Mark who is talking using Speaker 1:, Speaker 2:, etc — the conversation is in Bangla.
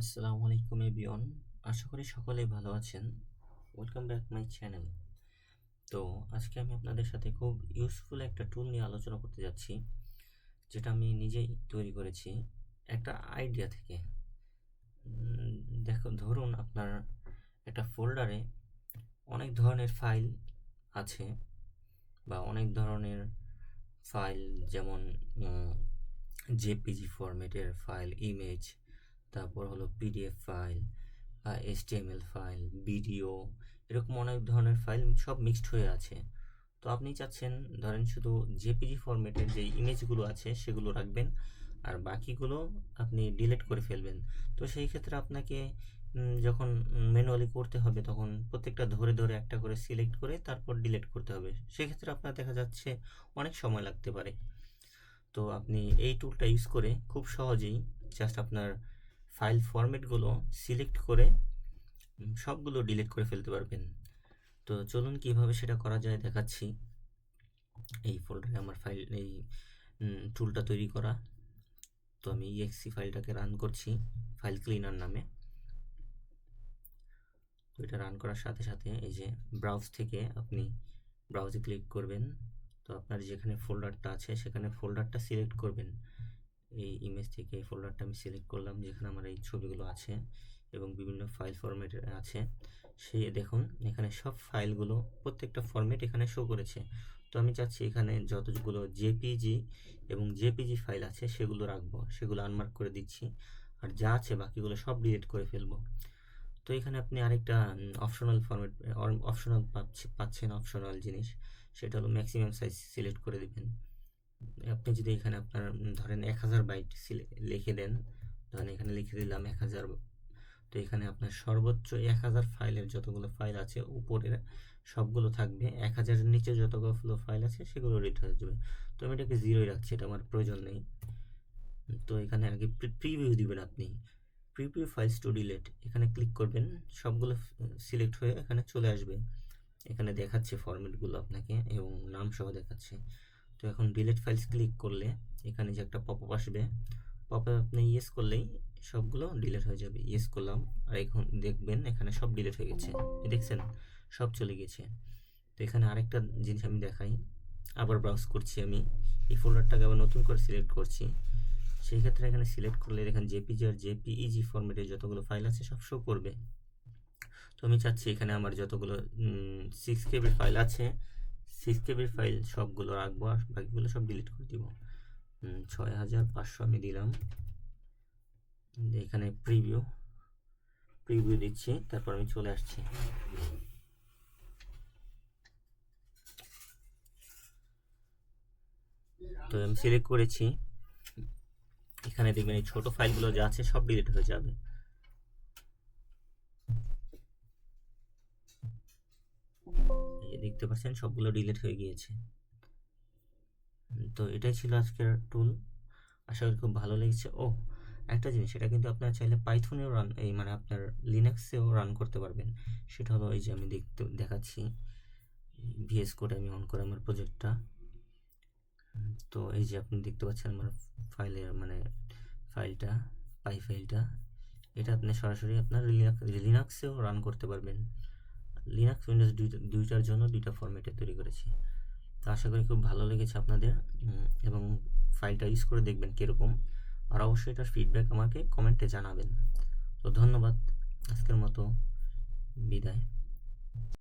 Speaker 1: আসসালামু আলাইকুম এভিয়ন আশা করি সকলেই ভালো আছেন। ওয়েলকাম ব্যাক মাই চ্যানেল তো আজকে আমি আপনাদের সাথে খুব ইউজফুল একটা টুল নিয়ে আলোচনা করতে যাচ্ছি, যেটা আমি নিজেই তৈরি করেছি। একটা আইডিয়া থেকে। দেখো, ধরুন আপনার একটা ফোল্ডারে অনেক ধরনের ফাইল আছে বা অনেক ধরনের ফাইল যেমন জেপিজি ফরম্যাটের ফাইল ইমেজ তারপর হলো পিডিএফ ফাইল বা এইচটিএমএল ফাইল ভিডিও এরকম অনেক ধরনের ফাইল সব মিক্সড হয়ে আছে। তো আপনি চাচ্ছেন, ধরেন শুধু জেপিজি ফরম্যাটের যে ইমেজগুলো আছে, সেগুলো রাখবেন, আর বাকিগুলো আপনি ডিলিট করে ফেলবেন। তো সেই ক্ষেত্রে আপনাকে যখন ম্যানুয়ালি করতে হবে, তখন প্রত্যেকটা ধরে ধরে একটা করে সিলেক্ট করে তারপর ডিলিট করতে হবে। সেক্ষেত্রে আপনার দেখা যাচ্ছে অনেক সময় লাগতে পারে। তো আপনি এই টুলটা ইউজ করে খুব সহজেই জাস্ট আপনার ফাইল ফরম্যাটগুলো সিলেক্ট করে সবগুলো ডিলিট করে ফেলতে পারবেন। তো চলুন কীভাবে সেটা করা যায় দেখাচ্ছি। এই ফোল্ডারে আমার ফাইল এই টুলটা তৈরি করা। তো আমি ইএক্সি ফাইলটাকে রান করছি ফাইল ক্লিনার নামে। তো এটা রান করার সাথে সাথে এই যে ব্রাউজ থেকে আপনি ব্রাউজে ক্লিক করবেন। তো আপনার যেখানে ফোল্ডারটা আছে সেখানে ফোল্ডারটা সিলেক্ট করবেন। এই ইমেজ থেকে এই ফোল্ডারটা আমি সিলেক্ট করলাম, যেখানে আমার এই ছবিগুলো আছে এবং বিভিন্ন ফাইল ফরম্যাটের আছে। সেই দেখুন, এখানে সব ফাইলগুলো প্রত্যেকটা ফরম্যাট এখানে শো করেছে। তো আমি চাচ্ছি এখানে যতগুলো জেপিজি এবং জেপিজি ফাইল আছে, সেগুলো রাখব, সেগুলো আনমার্ক করে দিচ্ছি। আর যা আছে বাকিগুলো সব ডিলিট করে ফেলব। তো এখানে আপনি আরেকটা অপশনাল ফরম্যাট অপশনাল পাচ্ছেন অপশনাল জিনিস, সেটা হলো ম্যাক্সিমাম সাইজ সিলেক্ট করে দিবেন। আপনি যদি এখানে আপনার ধরেন এক হাজার বাইট লিখে দেন, ধরেন এখানে লিখে দিলাম এক হাজার, তো এখানে আপনার সর্বোচ্চ এক হাজার ফাইলের যতগুলো ফাইল আছে উপরের, সবগুলো থাকবে। এক হাজারের নিচে যতগুলো ফাইল আছে সেগুলো রিড হয়ে যাবে। তো আমি এটাকে জিরোই রাখছি, এটা আমার প্রয়োজন নেই। তো এখানে আগে প্রিভিউ দিবেন আপনি। প্রিভিউ ফাইলস টু ডিলেট এখানে ক্লিক করবেন, সবগুলো সিলেক্ট হয়ে এখানে চলে আসবে। এখানে দেখাচ্ছে ফরম্যাটগুলো আপনাকে এবং নাম সহ দেখাচ্ছে। তো এখন ডিলিট ফাইলস ক্লিক করলে এখানে যে একটা পপ আপ আসবে পপ আপ আপনি ইয়েস করলেই সবগুলো ডিলেট হয়ে যাবে। ইয়েস করলাম, আর এখন দেখবেন এখানে সব ডিলেট হয়ে গেছে। দেখছেন, সব চলে গেছে। তো এখানে আরেকটা জিনিস আমি দেখাই, আবার ব্রাউজ করছি আমি। এই ফোল্ডারটাকে আবার নতুন করে সিলেক্ট করছি। সেই ক্ষেত্রে এখানে সিলেক্ট করলে এখানে জেপিজি আর জেপিইজি ফরম্যাটের যতগুলো ফাইল আছে সব শো করবে। তো আমি চাচ্ছি এখানে আমার যতগুলো সিক্স কেবির ফাইল আছে সিক্স কেবির ফাইল সবগুলো রাখব আর বাকিগুলো সব ডিলিট করে দিব। ছয় হাজার পাঁচশো আমি দিলাম। এখানে প্রিভিউ প্রিভিউ দিচ্ছি, তারপর আমি চলে আসছি। তো আমি সিলেক্ট করেছি। এখানে দেখবেন এই ছোটো ফাইলগুলো যা আছে সব ডিলিট হয়ে যাবে। দেখতে পাচ্ছেন, সবগুলো ডিলিট হয়ে গিয়েছে। তো এটাই ছিল আজকের টুল আশা করি খুব ভালো লেগেছে। ও, একটা জিনিস, এটা কিন্তু আপনার চাইলে পাইথনেও রান এই মানে আপনার লিনাক্সেও রান করতে পারবেন। সেটা হলো এই যে আমি দেখতে, দেখাচ্ছি। ভিএস কোড আমি অন করে আমার প্রজেক্টটা তো এই যে আপনি দেখতে পাচ্ছেন আমার ফাইলের মানে ফাইলটা পাই ফাইলটা এটা আপনি সরাসরি আপনার লিনাক্সেও রান করতে পারবেন। লিনাক্স উইন্ডোজ দুইটার জন্য দুইটা ফরম্যাটে তৈরি করেছি। তো আশা করি খুব ভালো লেগেছে আপনাদের এবং ফাইলটা ইউজ করে দেখবেন কীরকম। আর অবশ্যই এটার ফিডব্যাক আমাকে কমেন্টে জানাবেন। তো ধন্যবাদ, আজকের মতো বিদায়।